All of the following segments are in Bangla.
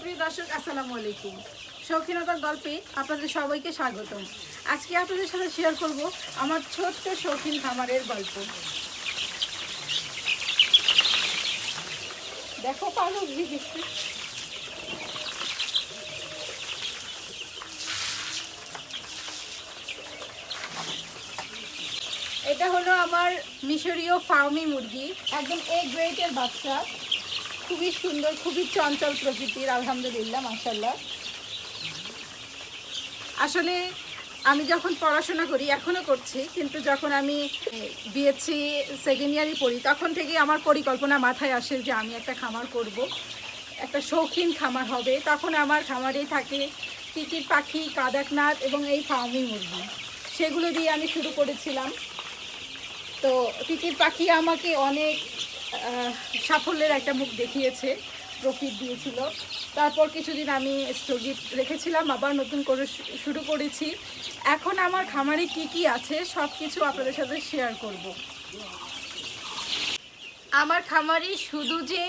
সুপ্রিয় দর্শক, আসসালামু আলাইকুম। শৌখিনতার গল্পে আপনাদের সবাইকে স্বাগতম। আজকে আপনাদের সাথে শেয়ার করব আমার ছোট্ট শৌখিন খামারের গল্প। দেখো, পালক এটা হলো আমার মিশরীয় ফার্মি মুরগি, একদম এ গ্রেটের বাচ্চা। খুবই সুন্দর, খুবই চঞ্চল প্রকৃতির, আলহামদুলিল্লাহ মাসাল্লাহ আসলে আমি যখন পড়াশোনা করি এখনও করছি, কিন্তু যখন আমি বিএসসি সেকেন্ড ইয়ারই পড়ি, তখন থেকে আমার পরিকল্পনা মাথায় আসে যে আমি একটা খামার করব। একটা শৌখিন খামার হবে। তখন আমার খামারেই থাকে টিকির পাখি, কাদাকনাথ এবং এই ফার্মি মুরগি। সেগুলো দিয়ে আমি শুরু করেছিলাম। তো তিতির পাখি আমাকে অনেক সাফল্যের একটা মুখ দেখিয়েছে প্রফিট দিয়েছিল। তারপর কিছুদিন আমি স্থগিত রেখেছিলাম, আবার নতুন করে শুরু করেছি। এখন আমার খামারে কি কি আছে সব কিছু আপনাদের সাথে শেয়ার করব। আমার খামারে শুধু যে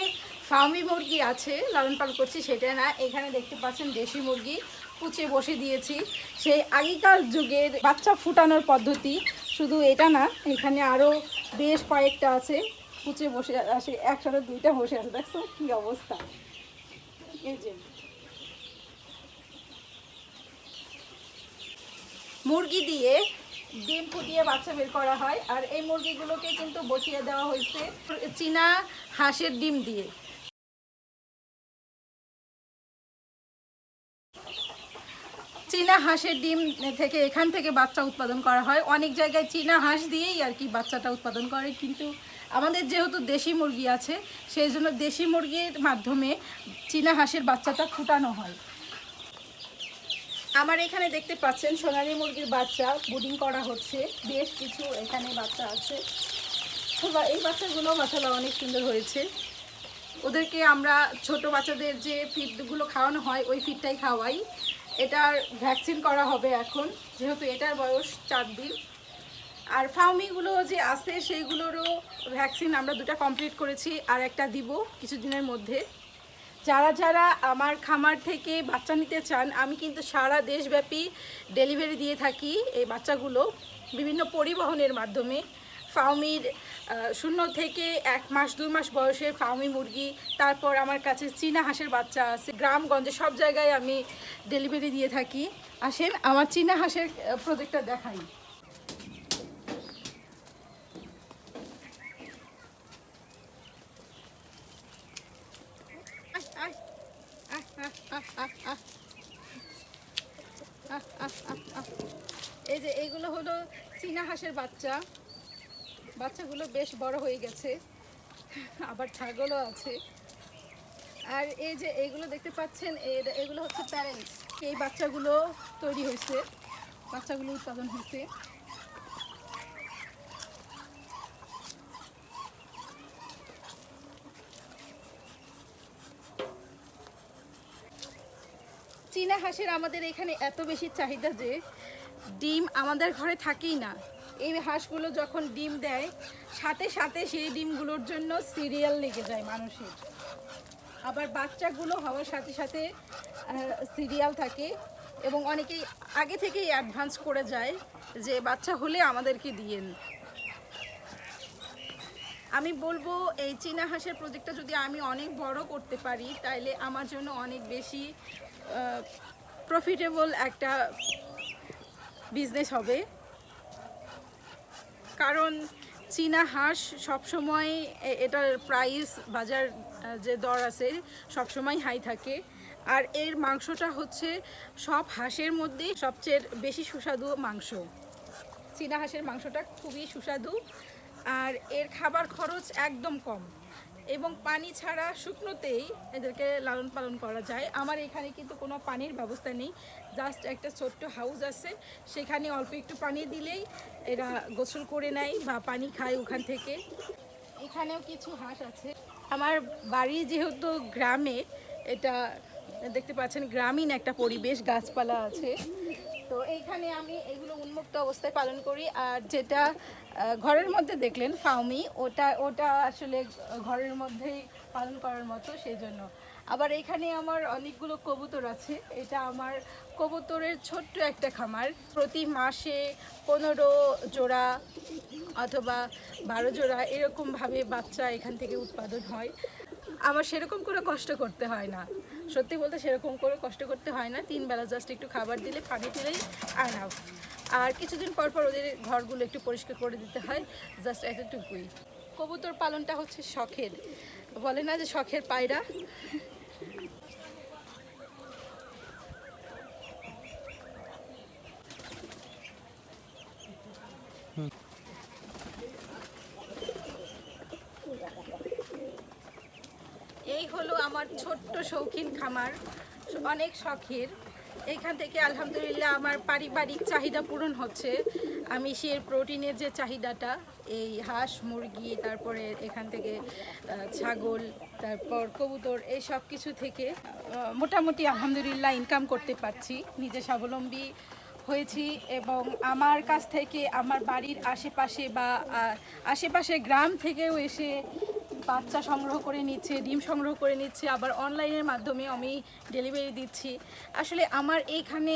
ফার্মি মুরগি আছে, লালন পালন করছি সেটা না, এখানে দেখতে পাচ্ছেন দেশি মুরগি কুচে বসে দিয়েছি। সেই আগেকার যুগের বাচ্চা ফুটানোর পদ্ধতি শুধু এটা না, এখানে আরও বেশ কয়েকটা আছে। কুচে বসে আসে, একসাথে দুইটা বসে আছে, দেখছ কি অবস্থা? এই যে। মুরগি দিয়ে ডিম ফুটিয়ে বাচ্চা বের করা হয়, আর এই মুরগিগুলোকে কিন্তু বসিয়ে দেওয়া হয়েছে চীনা হাঁসের ডিম দিয়ে। চীনা হাঁসের ডিম থেকে এখান থেকে বাচ্চা উৎপাদন করা হয়। অনেক জায়গায় চীনা হাঁস দিয়েই আর কি বাচ্চাটা উৎপাদন করে, কিন্তু আমাদের যেহেতু দেশি মুরগি আছে, সেই জন্য দেশি মুরগির মাধ্যমে চীনা হাঁসের বাচ্চাটা ফুটানো হয়। আমার এখানে দেখতে পাচ্ছেন, সোনালী মুরগির বাচ্চা বুডিং করা হচ্ছে। বেশ কিছু এখানে বাচ্চা আছে। এই বাচ্চাগুলো মাসালা অনেক সুন্দর হয়েছে। ওদেরকে আমরা ছোট বাচ্চাদের যে ফিডগুলো খাওয়ানো হয়, ওই ফিডটাই খাওয়াই। এটার ভ্যাকসিন করা হবে এখন। যেহেতু এটার বয়স চার দিন আর ফাউমিগুলো যে আছে, সেইগুলোরও ভ্যাকসিন আমরা দুটো কমপ্লিট করেছি আর একটা দিব কিছুদিনের মধ্যে। যারা যারা আমার খামার থেকে বাচ্চা নিতে চান, আমি কিন্তু সারা দেশব্যাপী ডেলিভারি দিয়ে থাকি এই বাচ্চাগুলো বিভিন্ন পরিবহনের মাধ্যমে। ফাউমির শূন্য থেকে এক মাস, দুই মাস বয়সের ফাউমি মুরগি, তারপর আমার কাছে চীনা হাঁসের বাচ্চা আছে, গ্রামগঞ্জে সব জায়গায় আমি ডেলিভারি দিয়ে থাকি। আসেন, আমার চীনা হাঁসের প্রজেক্টটা দেখাই। এই যে এইগুলো হলো চীনা হাঁসের বাচ্চা। বাচ্চাগুলো বেশ বড় হয়ে গেছে। আবার ছাগলও আছে। আর এই যে এইগুলো দেখতে পাচ্ছেন এগুলো হচ্ছে প্যারেন্টস এই বাচ্চাগুলো তৈরি হয়েছে। বাচ্চাগুলো উৎপাদন হয়েছে। চীনা হাঁসের আমাদের এখানে এত বেশি চাহিদা যে ডিম আমাদের ঘরে থাকেই না। এই হাঁসগুলো যখন ডিম দেয়, সাথে সাথে সেই ডিমগুলোর জন্য সিরিয়াল লেগে যায় মানুষের। আবার বাচ্চাগুলো হওয়ার সাথে সাথে সিরিয়াল থাকে এবং অনেকেই আগে থেকেই অ্যাডভান্স করে যায় যে বাচ্চা হলে আমাদেরকে দিয়েন। আমি বলব, এই চীনা হাঁসের প্রজেক্টটা যদি আমি অনেক বড় করতে পারি, তাইলে আমার জন্য অনেক বেশি প্রফিটেবল একটা বিজনেস হবে। কারণ চীনা হাঁস সবসময় এটার প্রাইস বাজার যে দর আছে সবসময় হাই থাকে। আর এর মাংসটা হচ্ছে সব হাঁসের মধ্যে সবচেয়ে বেশি সুস্বাদু মাংস। চীনা হাঁসের মাংসটা খুবই সুস্বাদু। আর এর খাবার খরচ একদম কম। এবং পানি ছাড়া শুকনোতেই এদেরকে লালন পালন করা যায়। আমার এখানে কিন্তু কোনো পানির ব্যবস্থা নেই। জাস্ট একটা ছোট্ট হাউস আছে। সেখানে অল্প একটু পানি দিলেই এরা গোসল করে নেয় বা পানি খায় ওখান থেকে। এখানেও কিছু হাঁস আছে। আমার বাড়ি যেহেতু গ্রামে, এটা দেখতে পাচ্ছেন গ্রামীণ একটা পরিবেশ, গাছপালা আছে। তো এইখানে আমি এগুলো উন্মুক্ত অবস্থায় পালন করি। আর যেটা ঘরের মধ্যে দেখলেন, ফাউমি, ওটা ওটা আসলে ঘরের মধ্যেই পালন করার মতো সেই জন্য আবার এখানে আমার অনেকগুলো কবুতর আছে। এটা আমার কবুতরের ছোট্ট একটা খামার। প্রতি মাসে পনেরো জোড়া অথবা বারো জোড়া এরকমভাবে বাচ্চা এখান থেকে উৎপাদন হয়। আমার সেরকম করে কষ্ট করতে হয় না। সত্যি বলতে সেরকম করে কষ্ট করতে হয় না। তিন বেলা জাস্ট একটু খাবার দিলে, পানি দিলেই আনাফ আর কিছুদিন পর পর ওদের ঘরগুলো একটু পরিষ্কার করে দিতে হয়। জাস্ট এতটুকুই। কবুতর পালনটা হচ্ছে শখের। বলে না যে শখের পায়রা। এই হলো আমার ছোট্ট শৌখিন খামার। অনেক শখের। এখান থেকে আলহামদুলিল্লাহ আমার পারিবারিক চাহিদা পূরণ হচ্ছে। আমি সে প্রোটিনের যে চাহিদাটা, এই হাঁস, মুরগি, তারপরে এখান থেকে ছাগল, তারপর কবুতর, এই সব কিছু থেকে মোটামুটি আলহামদুলিল্লাহ ইনকাম করতে পারছি। নিজে স্বাবলম্বী হয়েছি এবং আমার কাছ থেকে আমার বাড়ির আশেপাশে বা আশেপাশে গ্রাম থেকেও এসে বাচ্চা সংগ্রহ করে নিচ্ছে, ডিম সংগ্রহ করে নিচ্ছে, আবার অনলাইনের মাধ্যমে আমি ডেলিভারি দিচ্ছি। আসলে আমার এইখানে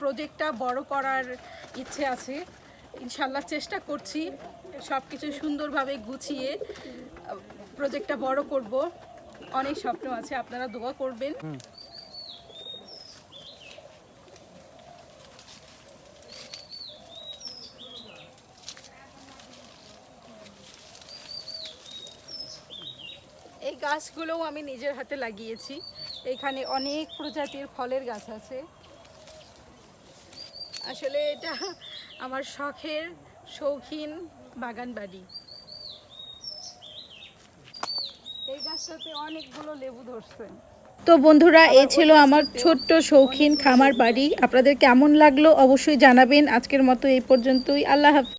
প্রজেক্টটা বড় করার ইচ্ছে আছে। ইনশাল্লাহ চেষ্টা করছি সব কিছু সুন্দরভাবে গুছিয়ে প্রজেক্টটা বড় করব। অনেক স্বপ্ন আছে, আপনারা দোয়া করবেন। গাছগুলোও আমি নিজের হাতে লাগিয়েছি। এখানে অনেক প্রজাতির ফলের গাছ আছে। আসলে এটা আমার শখের শৌখিন বাগান বাড়ি। এই গাছটাতে অনেকগুলো লেবু ধরছে। তো বন্ধুরা, এ ছিল আমার ছোট্ট শৌখিন খামার বাড়ি। আপনাদের কেমন লাগল অবশ্যই জানাবেন। আজকের মতো এই পর্যন্তই। আল্লাহ হাফিজ।